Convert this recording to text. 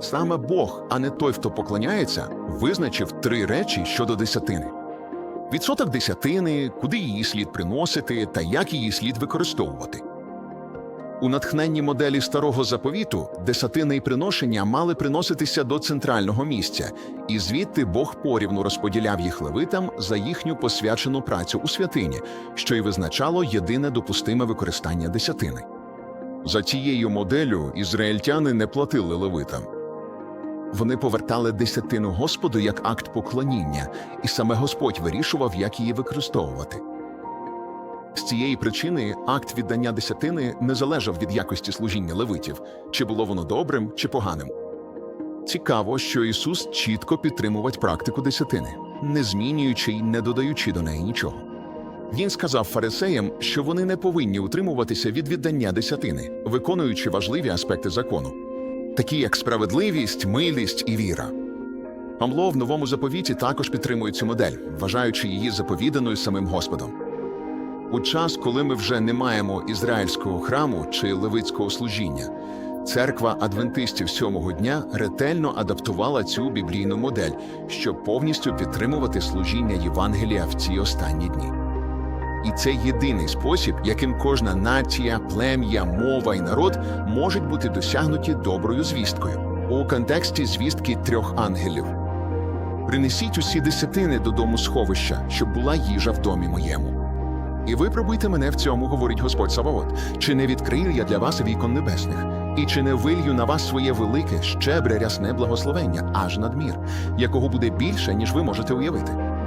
Саме Бог, а не той, хто поклоняється, визначив три речі щодо десятини: відсоток десятини, куди її слід приносити та як її слід використовувати. У натхненні моделі старого заповіту десятини й приношення мали приноситися до центрального місця, і звідти Бог порівну розподіляв їх левитам за їхню посвячену працю у святині, що й визначало єдине допустиме використання десятини. За цією моделлю ізраїльтяни не платили левитам. Вони повертали десятину Господу як акт поклоніння, і саме Господь вирішував, як її використовувати. З цієї причини акт віддання десятини не залежав від якості служіння левитів, чи було воно добрим чи поганим. Цікаво, що Ісус чітко підтримував практику десятини, не змінюючи й не додаючи до неї нічого. Він сказав фарисеям, що вони не повинні утримуватися від віддання десятини, виконуючи важливі аспекти закону, такі як справедливість, милість і віра. Памло в новому заповіті також підтримує цю модель, вважаючи її заповіданою самим Господом. У час, коли ми вже не маємо ізраїльського храму чи левицького служіння, церква адвентистів сьомого дня ретельно адаптувала цю біблійну модель, щоб повністю підтримувати служіння Євангелія в ці останні дні. І це єдиний спосіб, яким кожна нація, плем'я, мова і народ можуть бути досягнуті доброю звісткою у контексті звістки трьох ангелів. Принесіть усі десятини додому сховища, щоб була їжа в домі моєму. І випробуйте мене в цьому, говорить Господь Саваот, чи не відкрию я для вас вікон небесних, і чи не вилью на вас своє велике, щебре рясне благословення аж надмір, якого буде більше, ніж ви можете уявити.